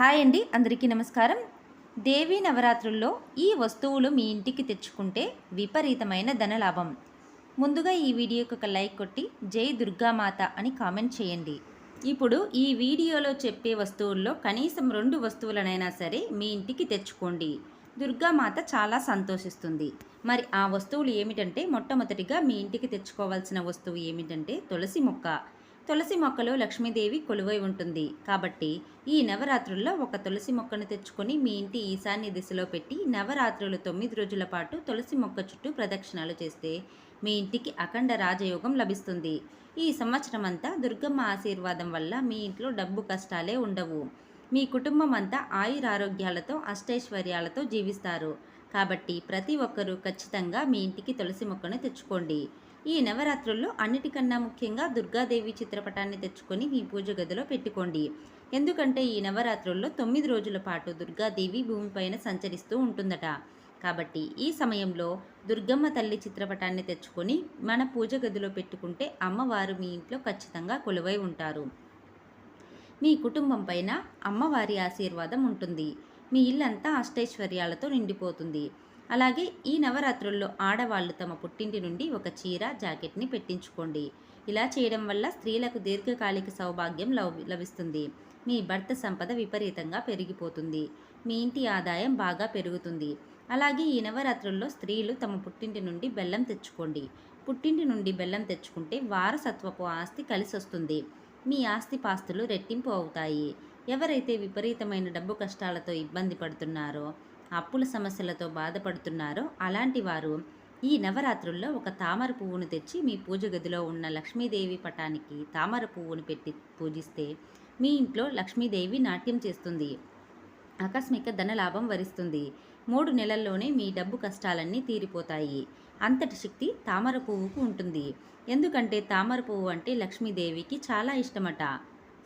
Hi అండి అందరికీ నమస్కారం. దేవీ నవరాత్రుల్లో ఈ వస్తువులు మీ ఇంటికి తెచ్చుకుంటే విపరీతమైన ధనలాభం ముందుగా ఈ వీడియోకి ఒక లైక్ కొట్టి జై దుర్గామాత అని కామెంట్ చేయండి. ఇప్పుడు ఈ వీడియోలో చెప్పే వస్తువుల్లో కనీసం రెండు వస్తువులనైనా సరే మీ ఇంటికి తెచ్చుకోండి. దుర్గామాత చాలా సంతోషిస్తుంది. మరి ఆ వస్తువులు ఏమిటంటే మొట్టమొదటిగా మీ ఇంటికి తెచ్చుకోవాల్సిన వస్తువు ఏమిటంటే తులసి మొక్క. తులసి మొక్కలో లక్ష్మీదేవి కొలువై ఉంటుంది. కాబట్టి ఈ నవరాత్రుల్లో ఒక తులసి మొక్కను తెచ్చుకొని మీ ఇంటి ఈశాన్య దిశలో పెట్టి నవరాత్రులు తొమ్మిది రోజుల పాటు తులసి మొక్క చుట్టూ ప్రదక్షిణాలు చేస్తే మీ ఇంటికి అఖండ రాజయోగం లభిస్తుంది. ఈ సంవత్సరం అంతా దుర్గమ్మ ఆశీర్వాదం వల్ల మీ ఇంట్లో డబ్బు కష్టాలే ఉండవు. మీ కుటుంబం అంతా ఆయురారోగ్యాలతో అష్టైశ్వర్యాలతో జీవిస్తారు. కాబట్టి ప్రతి ఒక్కరూ ఖచ్చితంగా మీ ఇంటికి తులసి మొక్కను తెచ్చుకోండి. ఈ నవరాత్రుల్లో అన్నిటికన్నా ముఖ్యంగా దుర్గాదేవి చిత్రపటాన్ని తెచ్చుకొని మీ పూజ గదిలో పెట్టుకోండి. ఎందుకంటే ఈ నవరాత్రుల్లో తొమ్మిది రోజుల పాటు దుర్గాదేవి భూమిపైన సంచరిస్తూ ఉంటుందట. కాబట్టి ఈ సమయంలో దుర్గమ్మ తల్లి చిత్రపటాన్ని తెచ్చుకొని మన పూజ గదిలో పెట్టుకుంటే అమ్మవారు మీ ఇంట్లో ఖచ్చితంగా కొలువై ఉంటారు. మీ కుటుంబం పైన అమ్మవారి ఆశీర్వాదం ఉంటుంది. మీ ఇల్లంతా అష్టైశ్వర్యాలతో నిండిపోతుంది. అలాగే ఈ నవరాత్రుల్లో ఆడవాళ్ళు తమ పుట్టింటి నుండి ఒక చీర జాకెట్ని పెట్టించుకోండి. ఇలా చేయడం వల్ల స్త్రీలకు దీర్ఘకాలిక సౌభాగ్యం లవ్ లభిస్తుంది. మీ భర్త సంపద విపరీతంగా పెరిగిపోతుంది. మీ ఇంటి ఆదాయం బాగా పెరుగుతుంది. అలాగే ఈ నవరాత్రుల్లో స్త్రీలు తమ పుట్టింటి నుండి బెల్లం తెచ్చుకోండి. పుట్టింటి నుండి బెల్లం తెచ్చుకుంటే వారసత్వపు ఆస్తి కలిసి వస్తుంది మీ ఆస్తి పాస్తులు రెట్టింపు అవుతాయి. ఎవరైతే విపరీతమైన డబ్బు కష్టాలతో ఇబ్బంది పడుతున్నారో అప్పుల సమస్యలతో బాధపడుతున్నారో అలాంటి వారు ఈ నవరాత్రుల్లో ఒక తామర పువ్వును తెచ్చి మీ పూజ గదిలో ఉన్న లక్ష్మీదేవి పటానికి తామర పువ్వును పెట్టి పూజిస్తే మీ ఇంట్లో లక్ష్మీదేవి నాట్యం చేస్తుంది. ఆకస్మిక ధనలాభం వరిస్తుంది. మూడు నెలల్లోనే మీ డబ్బు కష్టాలన్నీ తీరిపోతాయి. అంతటి శక్తి తామర పువ్వుకు ఉంటుంది. ఎందుకంటే తామర పువ్వు అంటే లక్ష్మీదేవికి చాలా ఇష్టమట.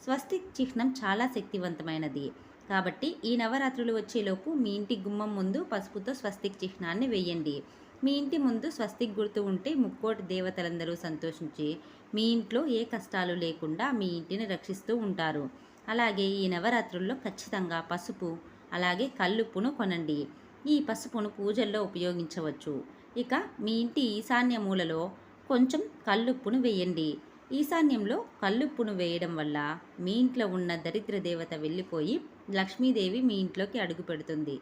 స్వస్తిక్ చిహ్నం చాలా శక్తివంతమైనది. కాబట్టి ఈ నవరాత్రులు వచ్చేలోపు మీ ఇంటి గుమ్మం ముందు పసుపుతో స్వస్తిక్ చిహ్నాన్ని వేయండి. మీ ఇంటి ముందు స్వస్తిక్ గుర్తు ఉంటే ముక్కోటి దేవతలందరూ సంతోషించి మీ ఇంట్లో ఏ కష్టాలు లేకుండా మీ ఇంటిని రక్షిస్తూ ఉంటారు. అలాగే ఈ నవరాత్రుల్లో ఖచ్చితంగా పసుపు అలాగే కల్లుప్పును కొనండి. ఈ పసుపును పూజల్లో ఉపయోగించవచ్చు. ఇక మీ ఇంటి ఈశాన్య మూలలో కొంచెం కల్లుప్పును వేయండి. ఈశాన్యంలో కల్లుప్పును వేయడం వల్ల మీ ఇంట్లో ఉన్న దరిద్ర దేవత వెళ్ళిపోయి లక్ష్మీదేవి మీ ఇంట్లోకి అడుగు పెడుతుంది.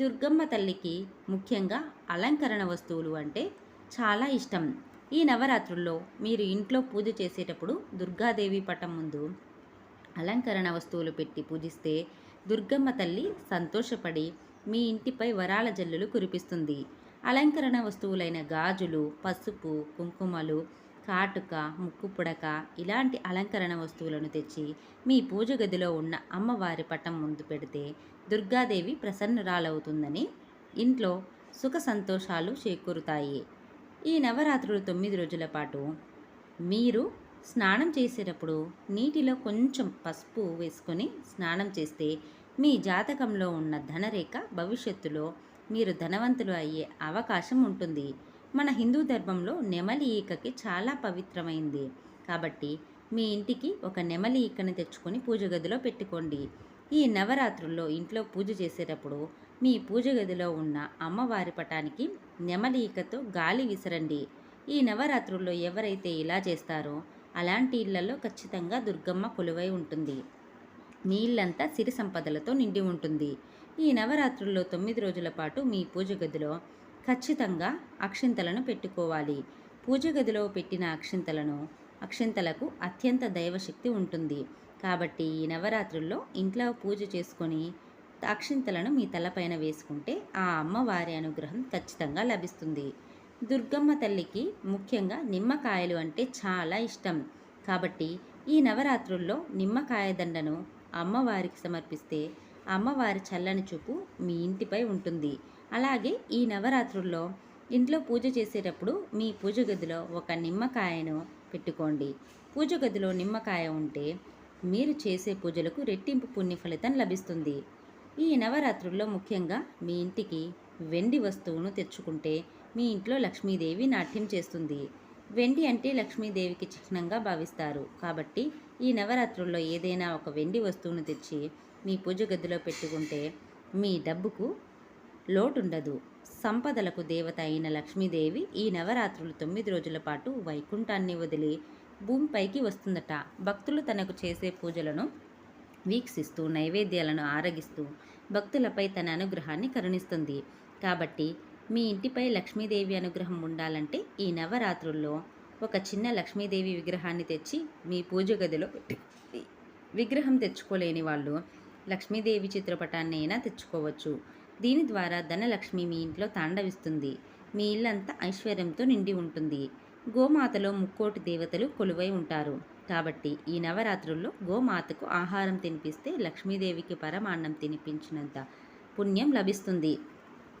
దుర్గమ్మ తల్లికి ముఖ్యంగా అలంకరణ వస్తువులు అంటే చాలా ఇష్టం. ఈ నవరాత్రుల్లో మీరు ఇంట్లో పూజ చేసేటప్పుడు దుర్గాదేవి పటం ముందు అలంకరణ వస్తువులు పెట్టి పూజిస్తే దుర్గమ్మ తల్లి సంతోషపడి మీ ఇంటిపై వరాల జల్లులు కురిపిస్తుంది. అలంకరణ వస్తువులైన గాజులు పసుపు కుంకుమలు కాటుక ముక్కు పుడక ఇలాంటి అలంకరణ వస్తువులను తెచ్చి మీ పూజ గదిలో ఉన్న అమ్మవారి పటం ముందు పెడితే దుర్గాదేవి ప్రసన్నరాలవుతుందని ఇంట్లో సుఖ సంతోషాలు చేకూరుతాయి. ఈ నవరాత్రులు తొమ్మిది రోజుల పాటు మీరు స్నానం చేసేటప్పుడు నీటిలో కొంచెం పసుపు వేసుకొని స్నానం చేస్తే మీ జాతకంలో ఉన్న ధనరేఖ భవిష్యత్తులో మీరు ధనవంతులు అయ్యే అవకాశం ఉంటుంది. మన హిందూ ధర్మంలో నెమలి ఈకకి చాలా పవిత్రమైంది. కాబట్టి మీ ఇంటికి ఒక నెమలి ఈకని తెచ్చుకొని పూజ గదిలో పెట్టుకోండి. ఈ నవరాత్రుల్లో ఇంట్లో పూజ చేసేటప్పుడు మీ పూజ గదిలో ఉన్న అమ్మవారి పటానికి నెమలి ఈకతో గాలి విసరండి. ఈ నవరాత్రుల్లో ఎవరైతే ఇలా చేస్తారో అలాంటి ఇళ్ళలో ఖచ్చితంగా దుర్గమ్మ కొలువై ఉంటుంది. మీ ఇల్లంతా సిరి సంపదలతో నిండి ఉంటుంది. ఈ నవరాత్రుల్లో తొమ్మిది రోజుల పాటు మీ పూజ గదిలో ఖచ్చితంగా అక్షింతలను పెట్టుకోవాలి. పూజ గదిలో పెట్టిన అక్షింతలను అక్షింతలకు అత్యంత దైవశక్తి ఉంటుంది. కాబట్టి ఈ నవరాత్రుల్లో ఇంట్లో పూజ చేసుకొని అక్షింతలను మీ తలపైన వేసుకుంటే ఆ అమ్మవారి అనుగ్రహం ఖచ్చితంగా లభిస్తుంది. దుర్గమ్మ తల్లికి ముఖ్యంగా నిమ్మకాయలు అంటే చాలా ఇష్టం. కాబట్టి ఈ నవరాత్రుల్లో నిమ్మకాయ దండను అమ్మవారికి సమర్పిస్తే అమ్మవారి చల్లని చూపు మీ ఇంటిపై ఉంటుంది. అలాగే ఈ నవరాత్రుల్లో ఇంట్లో పూజ చేసేటప్పుడు మీ పూజ గదిలో ఒక నిమ్మకాయను పెట్టుకోండి. పూజ గదిలో నిమ్మకాయ ఉంటే మీరు చేసే పూజలకు రెట్టింపు పుణ్య ఫలితం లభిస్తుంది. ఈ నవరాత్రుల్లో ముఖ్యంగా మీ ఇంటికి వెండి వస్తువును తెచ్చుకుంటే మీ ఇంట్లో లక్ష్మీదేవి నాట్యం చేస్తుంది. వెండి అంటే లక్ష్మీదేవికి చిహ్నంగా భావిస్తారు. కాబట్టి ఈ నవరాత్రుల్లో ఏదైనా ఒక వెండి వస్తువును తెచ్చి మీ పూజ గదిలో పెట్టుకుంటే మీ డబ్బుకు లోటుండదు. సంపదలకు దేవత అయిన లక్ష్మీదేవి ఈ నవరాత్రులు తొమ్మిది రోజుల పాటు వైకుంఠాన్ని వదిలి భూమిపైకి వస్తుందట. భక్తులు తనకు చేసే పూజలను వీక్షిస్తూ నైవేద్యాలను ఆరగిస్తూ భక్తులపై తన అనుగ్రహాన్ని కరుణిస్తుంది. కాబట్టి మీ ఇంటిపై లక్ష్మీదేవి అనుగ్రహం ఉండాలంటే ఈ నవరాత్రుల్లో ఒక చిన్న లక్ష్మీదేవి విగ్రహాన్ని తెచ్చి మీ పూజ గదిలో పెట్టి విగ్రహం తెచ్చుకోలేని వాళ్ళు లక్ష్మీదేవి చిత్రపటాన్ని అయినా తెచ్చుకోవచ్చు. దీని ద్వారా ధనలక్ష్మి మీ ఇంట్లో తాండవిస్తుంది. మీ ఇల్లంతా ఐశ్వర్యంతో నిండి ఉంటుంది. గోమాతలో ముక్కోటి దేవతలు కొలువై ఉంటారు. కాబట్టి ఈ నవరాత్రుల్లో గోమాతకు ఆహారం తినిపిస్తే లక్ష్మీదేవికి పరమాన్నం తినిపించినంత పుణ్యం లభిస్తుంది.